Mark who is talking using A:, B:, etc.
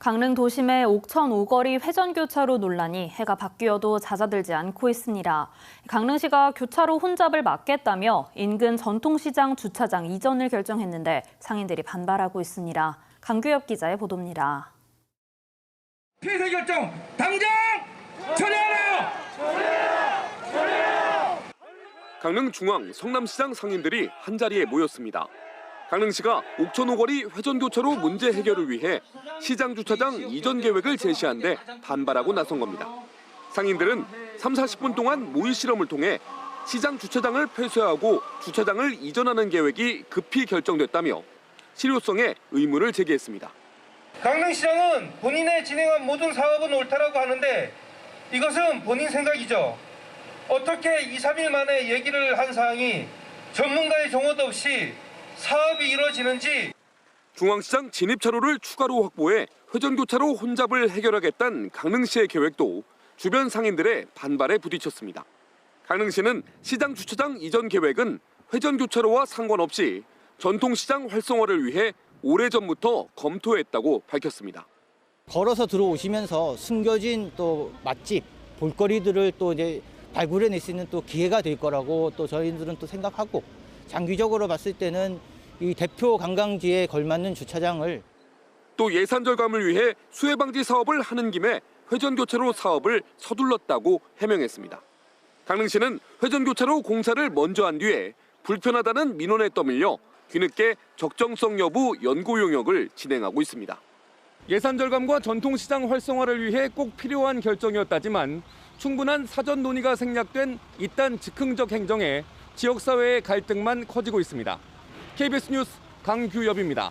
A: 강릉 도심의 옥천 오거리 회전교차로 논란이 해가 바뀌어도 잦아들지 않고 있습니다. 강릉시가 교차로 혼잡을 막겠다며 인근 전통시장 주차장 이전을 결정했는데 상인들이 반발하고 있습니다. 강규엽 기자의 보도입니다.
B: 폐쇄 결정 당장 처리하라!
C: 강릉 중앙 성남시장 상인들이 한자리에 모였습니다. 강릉시가 옥천오거리 회전교차로 문제 해결을 위해 시장 주차장 이전 계획을 제시한 데 반발하고 나선 겁니다. 상인들은 3, 40분 동안 모의 실험을 통해 시장 주차장을 폐쇄하고 주차장을 이전하는 계획이 급히 결정됐다며 실효성에 의문을 제기했습니다.
B: 강릉시장은 본인의 진행한 모든 사업은 옳다라고 하는데 이것은 본인 생각이죠. 어떻게 2, 3일 만에 얘기를 한 사항이 전문가의 정호도 없이 사업이 이루어지는지
C: 중앙시장 진입차로를 추가로 확보해 회전교차로 혼잡을 해결하겠다는 강릉시의 계획도 주변 상인들의 반발에 부딪혔습니다. 강릉시는 시장 주차장 이전 계획은 회전교차로와 상관없이 전통시장 활성화를 위해 오래전부터 검토했다고 밝혔습니다.
D: 걸어서 들어오시면서 숨겨진 또 맛집, 볼거리들을 또 이제 발굴해낼 수 있는 또 기회가 될 거라고 또 저희들은 또 생각하고 장기적으로 봤을 때는 이 대표 관광지에 걸맞는 주차장을
C: 또 예산 절감을 위해 수해 방지 사업을 하는 김에 회전 교차로 사업을 서둘렀다고 해명했습니다. 강릉시는 회전 교차로 공사를 먼저 한 뒤에 불편하다는 민원에 떠밀려 뒤늦게 적정성 여부 연구 용역을 진행하고 있습니다. 예산 절감과 전통시장 활성화를 위해 꼭 필요한 결정이었다지만 충분한 사전 논의가 생략된 이딴 즉흥적 행정에 지역사회의 갈등만 커지고 있습니다. KBS 뉴스 강규엽입니다.